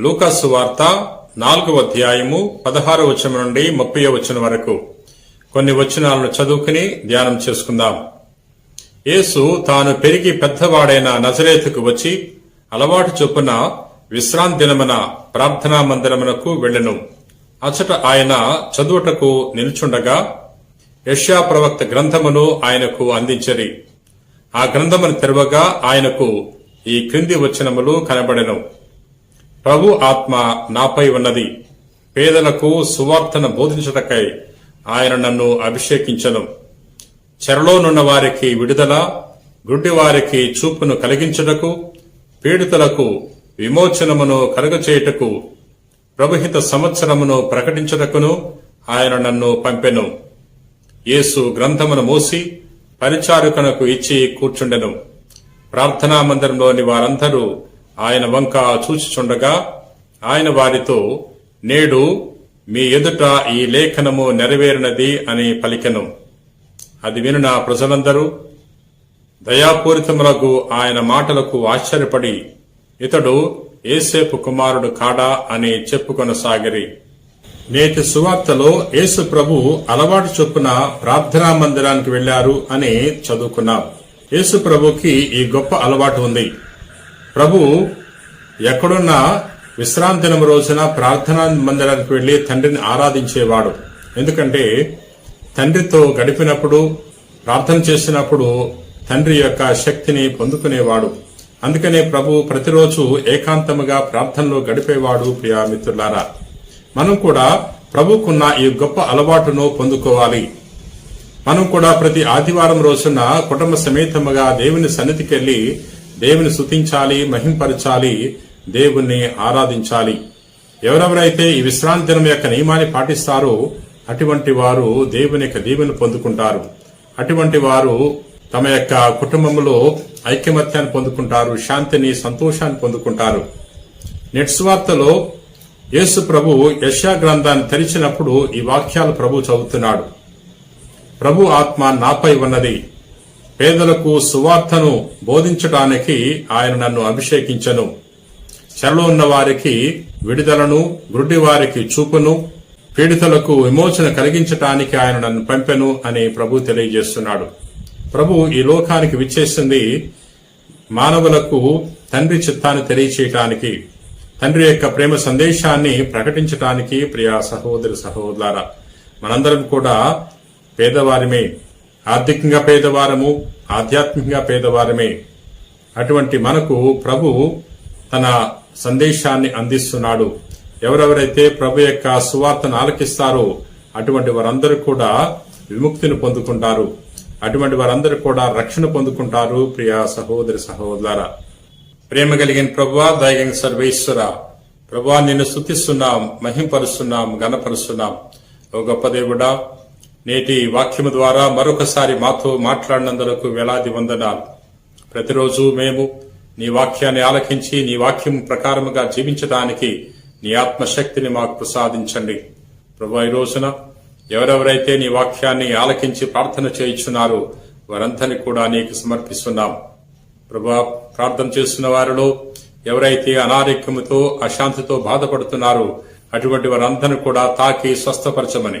లూకాసు వార్త నాలుగవ అధ్యాయము పదహారవ వచనం నుండి ముప్పై వచనం వరకు. కొన్ని వచనాలను చదువుకుని ధ్యానం చేసుకుందాం. యేసు తాను పెరిగి పెద్దవాడైన నజరేతుకు వచ్చి అలవాటు చొప్పున విశ్రాంతి దినమున ప్రార్థనా మందిరమునకు వెళ్ళెను. అచట ఆయన చదువుటకు నిల్చుండగా యష్యా ప్రవక్త గ్రంథమును ఆయనకు అందించరి. ఆ గ్రంథమును తెరవగా ఆయనకు ఈ క్రింది వచనములు కనబడెను. ప్రభు ఆత్మ నాపై ఉన్నది. పేదలకు సువార్తను బోధించుటకై ఆయన నన్ను అభిషేకించను. చెరలోనున్న వారికి విడుదల గుడ్డి వారికి చూపును కలిగించుటకు పీడితులకు విమోచనమును కలుగచేయుటకు ప్రభుహిత సంవత్సరమును ప్రకటించుటకును ఆయన నన్ను పంపెను. యేసు గ్రంథమును మోసి పరిచారకునకు ఇచ్చి కూర్చుండెను. ప్రార్థనా మందిరంలోని వారందరూ ఆయన వంక చూచిచుండగా ఆయన వారితో నేడు మీ ఎదుట ఈ లేఖనము నెరవేరినది అని పలికెను. అది వినున ప్రజలందరూ దయాపూరితములకు ఆయన మాటలకు ఆశ్చర్యపడి ఇతడు ఏసేపు కుమారుడు కాడా అని చెప్పుకొనసాగిరి. నేటి సువార్తలో యేసు ప్రభు అలవాటు చొప్పున ప్రార్థనా మందిరానికి వెళ్ళారు అని చదువుకున్నాం. యేసు ప్రభుకి ఈ గొప్ప అలవాటు ఉంది. ప్రభు ఎక్కడున్నా విశ్రాంతి దినం రోజున ప్రార్థనా మందిరానికి వెళ్ళి తండ్రిని ఆరాధించేవాడు. ఎందుకంటే తండ్రితో గడిపినప్పుడు ప్రార్థన చేసినప్పుడు తండ్రి యొక్క శక్తిని పొందుకునేవాడు. అందుకనే ప్రభు ప్రతిరోజు ఏకాంతముగా ప్రార్థనలో గడిపేవాడు ప్రియా మిత్రులారా. మనం కూడా ప్రభుకున్న ఈ గొప్ప అలవాటును పొందుకోవాలి. మనం కూడా ప్రతి ఆదివారం రోజున కుటుంబ సమేతముగా దేవుని సన్నిధికెళ్ళి దేవుని స్థుతించాలి మహింపరచాలి దేవుణ్ణి ఆరాధించాలి. ఎవరెవరైతే ఈ విశ్రాంతి దినం యొక్క నియమాన్ని పాటిస్తారో అటువంటి వారు దేవుని యొక్క దీవెను పొందుకుంటారు. అటువంటి వారు తమ యొక్క కుటుంబంలో ఐక్యమత్యాన్ని పొందుకుంటారు శాంతిని సంతోషాన్ని పొందుకుంటారు. నెట్స్వార్తలో యేసు ప్రభు యశా గ్రంథాన్ని తెరిచినప్పుడు ఈ వాక్యాలు ప్రభు చదువుతున్నాడు. ప్రభు ఆత్మ నాపై ఉన్నది. పేదలకు సువార్తను బోధించడానికి ఆయన నన్ను అభిషేకించను. చెరలో ఉన్న వారికి విడుదలను గుడ్డి వారికి చూపును పీడితులకు విమోచన కలిగించటానికి ఆయన నన్ను పంపెను అని ప్రభు తెలియజేస్తున్నాడు. ప్రభు ఈ లోకానికి విచ్చేసింది మానవులకు తండ్రి చిత్తాన్ని తెలియచేయటానికి తండ్రి యొక్క ప్రేమ సందేశాన్ని ప్రకటించటానికి ప్రియా సహోదరి సహోదరులారా మనందరం కూడా పేదవారిమే. ఆర్థికంగా పేదవారము ఆధ్యాత్మికంగా పేదవారమే. అటువంటి మనకు ప్రభు తన సందేశాన్ని అందిస్తున్నాడు. ఎవరెవరైతే ప్రభు యొక్క సువార్తను ఆలకిస్తారో అటువంటి వారందరూ కూడా విముక్తిని పొందుకుంటారు. అటువంటి వారందరూ కూడా రక్షణ పొందుకుంటారు ప్రియ సహోదరి సహోదర ప్రేమ కలిగిన ప్రభువా దయగలిగిన సర్వేశ్వర ప్రభువా నిన్ను స్థుతిస్తున్నాం మహింపరుస్తున్నాం గణపరుస్తున్నాం ఓ గొప్ప దేవుడా నేటి వాక్యము ద్వారా మరొకసారి మాతో మాట్లాడినందులకు వేలాది వందనాలు. ప్రతిరోజు మేము నీ వాక్యాన్ని ఆలకించి నీ వాక్యం ప్రకారముగా జీవించడానికి నీ ఆత్మశక్తిని మాకు ప్రసాదించండి. ప్రభు ఈ రోజున ఎవరెవరైతే నీ వాక్యాన్ని ఆలకించి ప్రార్థన చేయించున్నారో వారందరినీ కూడా నీకు సమర్పిస్తున్నాం. ప్రభా ప్రార్థన చేస్తున్న వారిలో ఎవరైతే అనారోగ్యముతో అశాంతితో బాధపడుతున్నారో అటువంటి వారందరినీ కూడా తాకి స్వస్థపరచమని